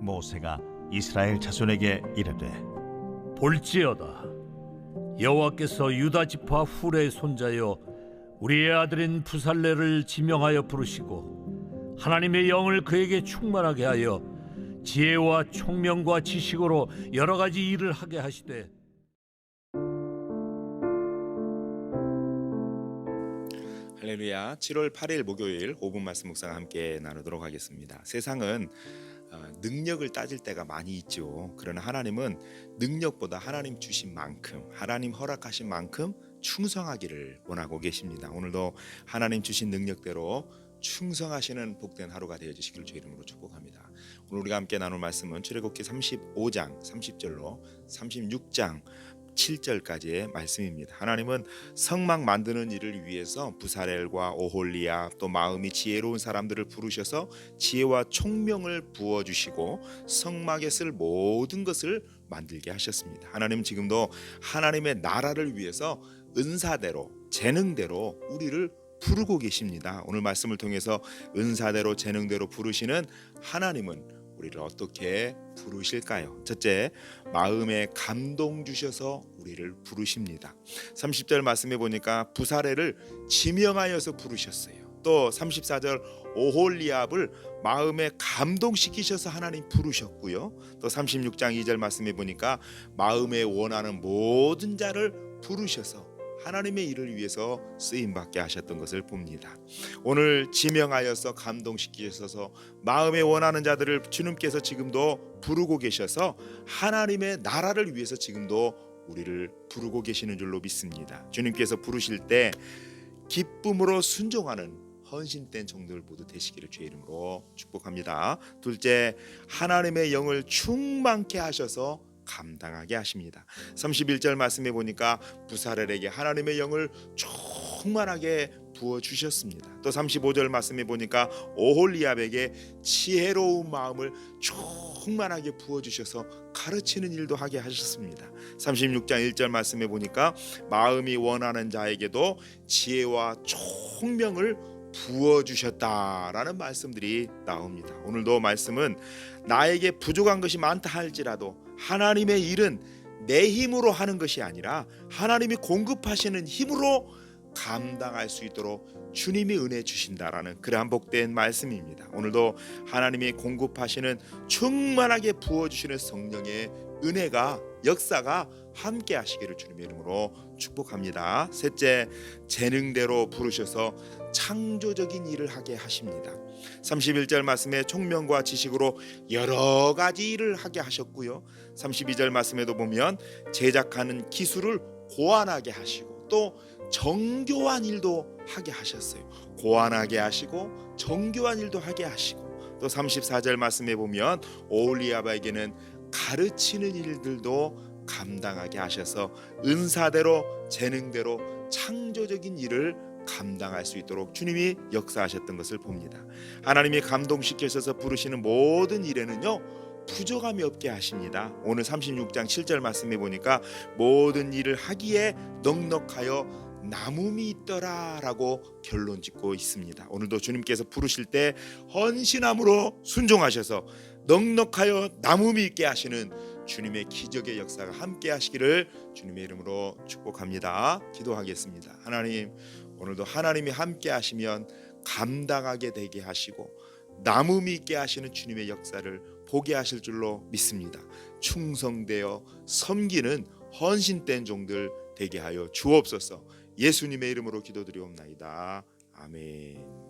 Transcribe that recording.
모세가 이스라엘 자손에게 이르되 볼지어다 여호와께서 유다 지파 훌의 손자여 우리의 아들인 부살레를 지명하여 부르시고 하나님의 영을 그에게 충만하게 하여 지혜와 총명과 지식으로 여러 가지 일을 하게 하시되 할렐루야. 7월 8일 목요일 5분 말씀 묵상 함께 나누도록 하겠습니다. 세상은 어, 능력을 따질 때가 많이 있죠. 그러나 하나님은 능력보다 하나님 주신 만큼, 하나님 허락하신 만큼 충성하기를 원하고 계십니다. 오늘도 하나님 주신 능력대로 충성하시는 복된 하루가 되어 주시기를 주 이름으로 축복합니다. 오늘 우리가 함께 나눌 말씀은 출애굽기 35장 30절로 36장 7절까지의 말씀입니다. 하나님은 성막 만드는 일을 위해서 부사렐과 오홀리아 또 마음이 지혜로운 사람들을 부르셔서 지혜와 총명을 부어 주시고 성막에 쓸 모든 것을 만들게 하셨습니다. 하나님 지금도 하나님의 나라를 위해서 은사대로 재능대로 우리를 부르고 계십니다. 오늘 말씀을 통해서 은사대로 재능대로 부르시는 하나님은 우리를 어떻게 부르실까요? 첫째, 마음에 감동 주셔서 우리를 부르십니다. 30절 말씀해 보니까 부사레를 지명하여서 부르셨어요. 또 34절 오홀리압을 마음에 감동시키셔서 하나님 부르셨고요. 또 36장 2절 말씀해 보니까 마음에 원하는 모든 자를 부르셔서 하나님의 일을 위해서 쓰임 받게 하셨던 것을 봅니다. 오늘 지명하여서 감동시키셔서 마음에 원하는 자들을 주님께서 지금도 부르고 계셔서 하나님의 나라를 위해서 지금도 우리를 부르고 계시는 줄로 믿습니다. 주님께서 부르실 때 기쁨으로 순종하는 헌신된 종들 모두 되시기를 주의 이름으로 축복합니다. 둘째, 하나님의 영을 충만케 하셔서 감당하게 하십니다. 31절 말씀해 보니까 부사렐에게 하나님의 영을 충만하게 부어 주셨습니다. 또 35절 말씀해 보니까 오홀리압에게 지혜로운 마음을 충만하게 부어 주셔서 가르치는 일도 하게 하셨습니다. 36장 1절 말씀해 보니까 마음이 원하는 자에게도 지혜와 총명을 부어 주셨다라는 말씀들이 나옵니다. 오늘도 말씀은 나에게 부족한 것이 많다 할지라도 하나님의 일은 내 힘으로 하는 것이 아니라 하나님이 공급하시는 힘으로 감당할 수 있도록 주님이 은혜 주신다라는 그러한 복된 말씀입니다. 오늘도 하나님이 공급하시는 충만하게 부어 주시는 성령의 은혜가 역사가 함께 하시기를 주님의 이름으로 축복합니다. 셋째, 재능대로 부르셔서 창조적인 일을 하게 하십니다. 31절 말씀에 총명과 지식으로 여러 가지 일을 하게 하셨고요. 32절 말씀에도 보면 제작하는 기술을 고안하게 하시고 또 정교한 일도 하게 하셨어요. 고안하게 하시고 정교한 일도 하게 하시고 또 34절 말씀에 보면 오올리아바에게는 가르치는 일들도 감당하게 하셔서 은사대로 재능대로 창조적인 일을 감당할 수 있도록 주님이 역사하셨던 것을 봅니다. 하나님이 감동시켜서 부르시는 모든 일에는요 부족함이 없게 하십니다. 오늘 36장 7절 말씀해 보니까 모든 일을 하기에 넉넉하여 남음이 있더라라고 결론 짓고 있습니다. 오늘도 주님께서 부르실 때 헌신함으로 순종하셔서 넉넉하여 남음이 있게 하시는 주님의 기적의 역사가 함께 하시기를 주님의 이름으로 축복합니다. 기도하겠습니다. 하나님 오늘도 하나님이 함께 하시면 감당하게 되게 하시고 남음이 있게 하시는 주님의 역사를 보게 하실 줄로 믿습니다. 충성되어 섬기는 헌신된 종들 되게 하여 주옵소서. 예수님의 이름으로 기도드리옵나이다. 아멘.